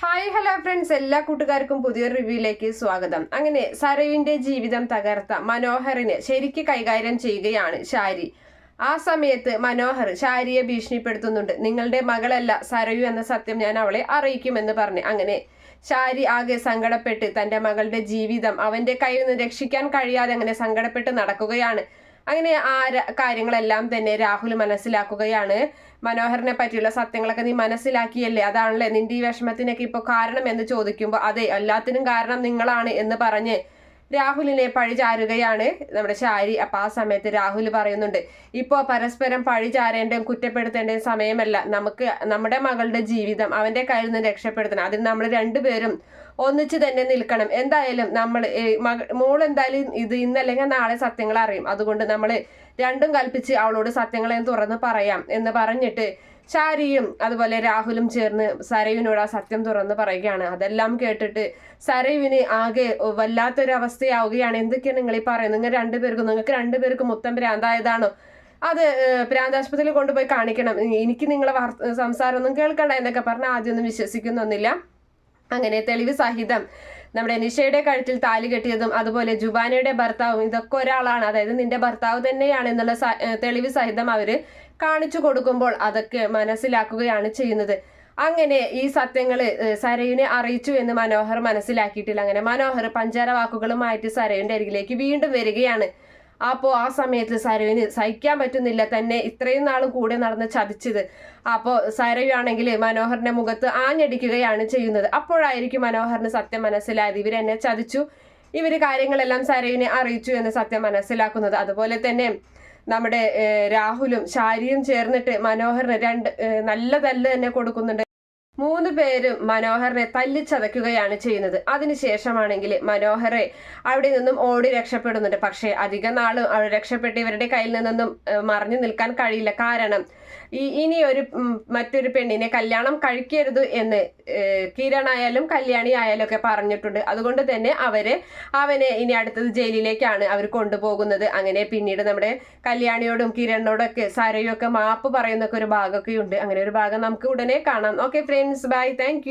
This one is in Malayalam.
ഹായ് ഹലോ ഫ്രണ്ട്സ് എല്ലാ കൂട്ടുകാർക്കും പുതിയൊരു റിവ്യൂയിലേക്ക് സ്വാഗതം. അങ്ങനെ സരയുവിന്റെ ജീവിതം തകർത്ത മനോഹറിന് ശരിക്ക് കൈകാര്യം ചെയ്യുകയാണ് ഷാരി ആ സമയത്ത് മനോഹർ ഷാരിയെ ഭീഷണിപ്പെടുത്തുന്നുണ്ട്. നിങ്ങളുടെ മകളല്ല സരയു എന്ന സത്യം ഞാൻ അവളെ അറിയിക്കുമെന്ന് പറഞ്ഞു. അങ്ങനെ ഷാരി ആകെ സങ്കടപ്പെട്ട് തന്റെ മകളുടെ ജീവിതം അവന്റെ കയ്യിൽ നിന്ന് രക്ഷിക്കാൻ കഴിയാതെ അങ്ങനെ സങ്കടപ്പെട്ട് നടക്കുകയാണ്. അങ്ങനെ ആ കാര്യങ്ങളെല്ലാം തന്നെ രാഹുൽ മനസ്സിലാക്കുകയാണ്. മനോഹറിനെ പറ്റിയുള്ള സത്യങ്ങളൊക്കെ നീ മനസ്സിലാക്കിയല്ലേ? അതാണല്ലേ നിന്റെ ഈ വിഷമത്തിനൊക്കെ ഇപ്പൊ കാരണം എന്ന് ചോദിക്കുമ്പോൾ അതെ എല്ലാത്തിനും കാരണം നിങ്ങളാണ് എന്ന് പറഞ്ഞ് രാഹുലിനെ പഴിചാരുകയാണ് നമ്മുടെ ശാരി. അപ്പൊ ആ സമയത്ത് രാഹുൽ പറയുന്നുണ്ട് ഇപ്പോൾ പരസ്പരം പഴിചാരേണ്ടതും കുറ്റപ്പെടുത്തേണ്ടതും സമയമല്ല. നമുക്ക് നമ്മുടെ മകളുടെ ജീവിതം അവന്റെ കയ്യിൽ നിന്ന് രക്ഷപ്പെടുത്തണം. അതിന് നമ്മൾ രണ്ടുപേരും ഒന്നിച്ച് തന്നെ നിൽക്കണം. എന്തായാലും നമ്മൾ മോൾ എന്തായാലും ഇത് ഇന്നല്ലെങ്കിൽ നാളെ സത്യങ്ങൾ അറിയും. അതുകൊണ്ട് നമ്മൾ രണ്ടും കൽപ്പിച്ച് അവളോട് സത്യങ്ങളെ തുറന്ന് പറയാം എന്ന് പറഞ്ഞിട്ട് ചാരിയും അതുപോലെ രാഹുലും ചേർന്ന് സരയുവിനോട് ആ സത്യം തുറന്ന് പറയുകയാണ്. അതെല്ലാം കേട്ടിട്ട് സരയുവിന് ആകെ വല്ലാത്തൊരു അവസ്ഥയാവുകയാണ് എന്തൊക്കെയാണ് നിങ്ങൾ ഈ പറയുന്നത്? നിങ്ങൾ രണ്ടുപേർക്കും നിങ്ങൾക്ക് രണ്ടുപേർക്കും മൊത്തം ഭ്രാന്തായതാണോ? അത് പ്രാന്താശുപത്രിയിൽ കൊണ്ടുപോയി കാണിക്കണം. എനിക്ക് നിങ്ങളെ സംസാരമൊന്നും കേൾക്കണ്ട എന്നൊക്കെ പറഞ്ഞ് ആദ്യമൊന്നും വിശ്വസിക്കുന്നൊന്നുമില്ല. അങ്ങനെ തെളിവ് സഹിതം നമ്മുടെ നിഷയുടെ കഴുത്തിൽ താലി കെട്ടിയതും അതുപോലെ ജുബാനയുടെ ഭർത്താവും ഇതൊക്കെ ഒരാളാണ്. അതായത് നിന്റെ ഭർത്താവ് തന്നെയാണ് എന്നുള്ള തെളിവ് സഹിതം അവർ കാണിച്ചു കൊടുക്കുമ്പോൾ അതൊക്കെ മനസ്സിലാക്കുകയാണ് ചെയ്യുന്നത്. അങ്ങനെ ഈ സത്യങ്ങൾ സരയുനെ അറിയിച്ചു എന്ന് മനോഹർ മനസ്സിലാക്കിയിട്ടില്ല. അങ്ങനെ മനോഹർ പഞ്ചാര വാക്കുകളുമായിട്ട് സരയുടെ അരികിലേക്ക് വീണ്ടും വരികയാണ്. അപ്പോൾ ആ സമയത്ത് സരവിന് സഹിക്കാൻ പറ്റുന്നില്ല. തന്നെ ഇത്രയും നാളും കൂടെ നടന്ന് ചതിച്ചത്. അപ്പോൾ സരയു ആണെങ്കിൽ മനോഹറിന്റെ മുഖത്ത് ആഞ്ഞടിക്കുകയാണ് ചെയ്യുന്നത്. അപ്പോഴായിരിക്കും മനോഹറിന് സത്യം മനസ്സിലായത്. ഇവരെന്നെ ചതിച്ചു. ഇവർ കാര്യങ്ങളെല്ലാം സരവിനെ അറിയിച്ചു എന്ന് സത്യം മനസ്സിലാക്കുന്നത്. അതുപോലെ തന്നെ നമ്മുടെ രാഹുലും ഷാരിയും ചേർന്നിട്ട് മനോഹറിന് രണ്ട് നല്ല തല്ല് തന്നെ കൊടുക്കുന്നുണ്ട്. മൂന്ന് പേരും മനോഹറിനെ തല്ലിച്ചതയ്ക്കുകയാണ് ചെയ്യുന്നത്. അതിനുശേഷമാണെങ്കിൽ മനോഹറെ അവിടെ നിന്നും ഓടി രക്ഷപ്പെടുന്നുണ്ട്. പക്ഷേ അധിക നാളും അവിടെ രക്ഷപ്പെട്ട് ഇവരുടെ കയ്യിൽ നിന്നൊന്നും മറിഞ്ഞു മറഞ്ഞു നിൽക്കാൻ കഴിയില്ല. കാരണം ഈ ഇനി ഒരു മറ്റൊരു പെണ്ണിനെ കല്യാണം കഴിക്കരുത് എന്ന് കിരണായാലും കല്യാണി ആയാലും ഒക്കെ പറഞ്ഞിട്ടുണ്ട്. അതുകൊണ്ട് തന്നെ അവർ അവനെ ഇനി അടുത്തത് ജയിലിലേക്കാണ് അവർ കൊണ്ടുപോകുന്നത്. അങ്ങനെ പിന്നീട് നമ്മുടെ കല്യാണിയോടും കിരണിനോടും ഒക്കെ സരയും ഒക്കെ മാപ്പ് പറയുന്നൊക്കെ ഒരു ഭാഗമൊക്കെ ഉണ്ട് അങ്ങനെ ഒരു ഭാഗം നമുക്ക് ഉടനെ കാണാം. Okay friends bye thank